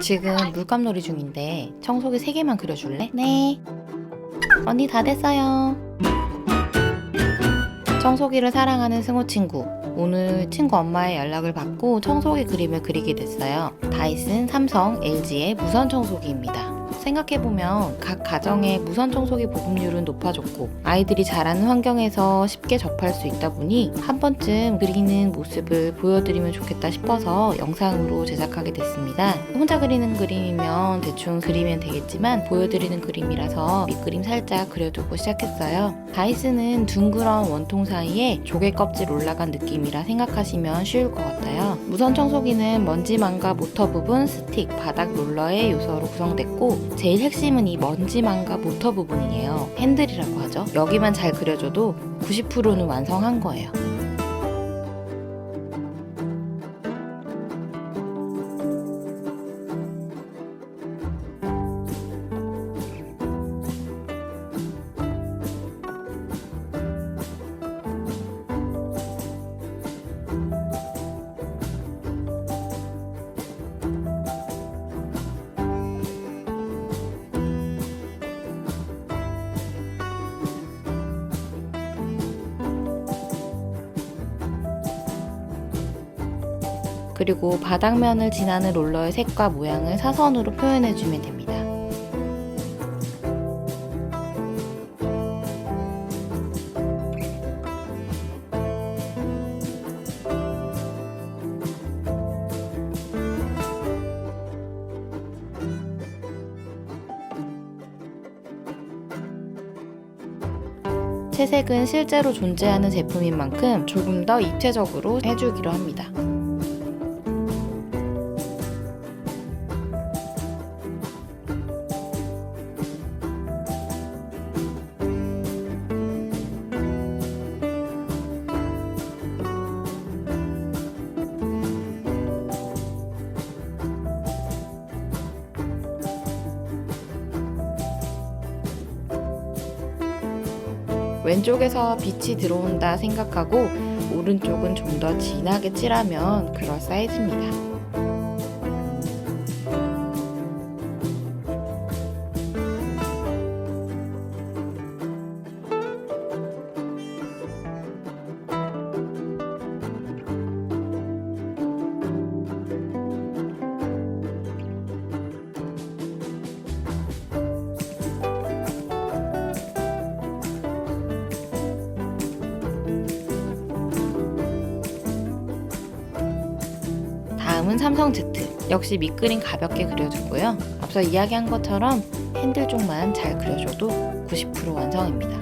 지금 물감놀이 중인데 청소기 3개만 그려줄래? 네. 언니 다 됐어요. 청소기를 사랑하는 승호 친구. 오늘 친구 엄마의 연락을 받고 청소기 그림을 그리게 됐어요. 다이슨, 삼성, LG의 무선 청소기입니다. 생각해보면 각 가정의 무선 청소기 보급률은 높아졌고 아이들이 자라는 환경에서 쉽게 접할 수 있다 보니 한 번쯤 그리는 모습을 보여드리면 좋겠다 싶어서 영상으로 제작하게 됐습니다. 혼자 그리는 그림이면 대충 그리면 되겠지만 보여드리는 그림이라서 밑그림 살짝 그려두고 시작했어요. 다이스는 둥그런 원통 사이에 조개 껍질 올라간 느낌이라 생각하시면 쉬울 것 같아요. 무선 청소기는 먼지망과 모터 부분, 스틱, 바닥 롤러의 요소로 구성됐고 제일 핵심은 이 먼지망과 모터 부분이에요. 핸들이라고 하죠. 여기만 잘 그려줘도 90%는 완성한 거예요. 그리고 바닥면을 지나는 롤러의 색과 모양을 사선으로 표현해주면 됩니다. 채색은 실제로 존재하는 제품인 만큼 조금 더 입체적으로 해주기로 합니다. 왼쪽에서 빛이 들어온다 생각하고 오른쪽은 좀 더 진하게 칠하면 그럴 사이즈입니다. 다음은 삼성 Z. 역시 밑그림 가볍게 그려주고요. 앞서 이야기한 것처럼 핸들 쪽만 잘 그려줘도 90% 완성입니다.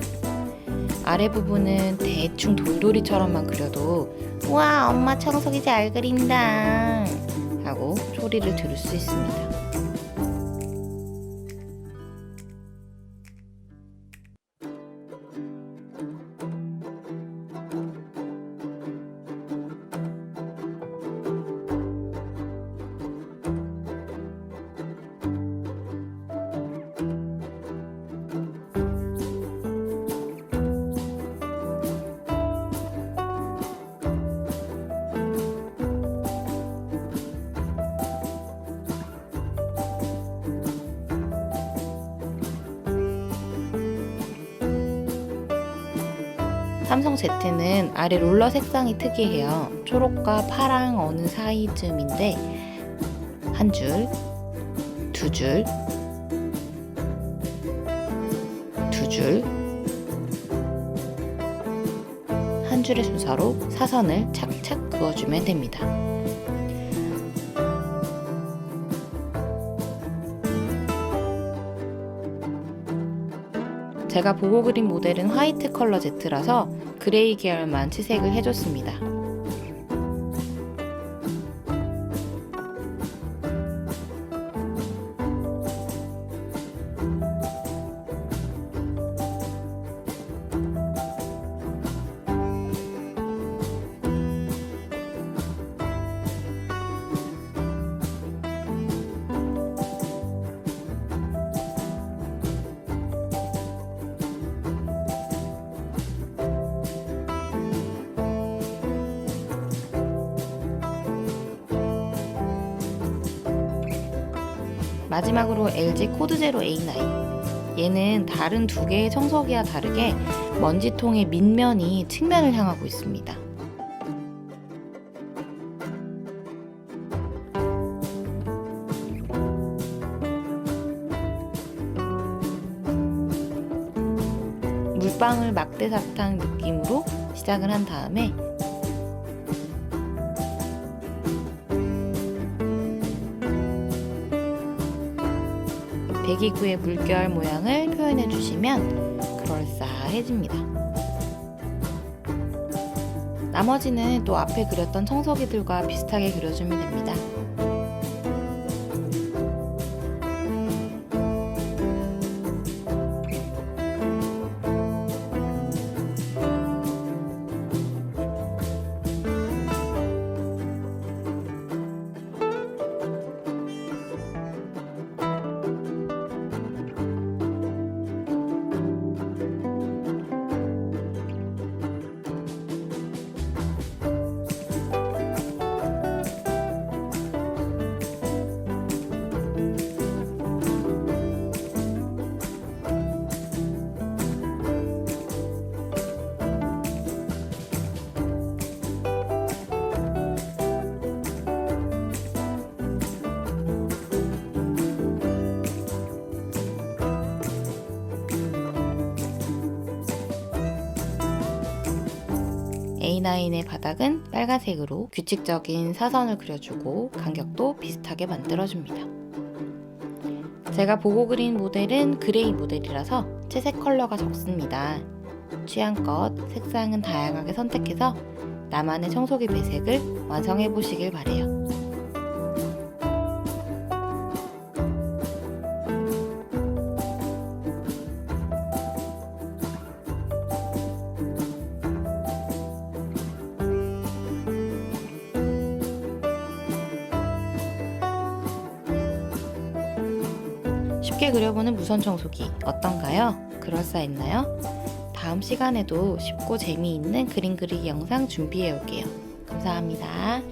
아래 부분은 대충 돌돌이처럼만 그려도 와 엄마 청소기 잘 그린다 하고 소리를 들을 수 있습니다. 삼성 Z는 아래 롤러 색상이 특이해요. 초록과 파랑 어느 사이쯤인데 한 줄, 두 줄, 두 줄, 한 줄의 순서로 사선을 착착 그어주면 됩니다. 제가 보고 그린 모델은 화이트 컬러 Z라서 그레이 계열만 치색을 해줬습니다. 마지막으로 LG 코드 제로 A9. 얘는 다른 두 개의 청소기와 다르게 먼지통의 밑면이 측면을 향하고 있습니다. 물방울 막대 사탕 느낌으로 시작을 한 다음에 배기구의 물결 모양을 표현해 주시면 그럴싸해집니다. 나머지는 또 앞에 그렸던 청소기들과 비슷하게 그려주면 됩니다. A9의 바닥은 빨간색으로 규칙적인 사선을 그려주고 간격도 비슷하게 만들어줍니다. 제가 보고 그린 모델은 그레이 모델이라서 채색 컬러가 적습니다. 취향껏 색상은 다양하게 선택해서 나만의 청소기 배색을 완성해 보시길 바래요. 쉽게 그려보는 무선 청소기 어떤가요? 그럴싸했나요? 다음 시간에도 쉽고 재미있는 그림 그리기 영상 준비해 올게요. 감사합니다.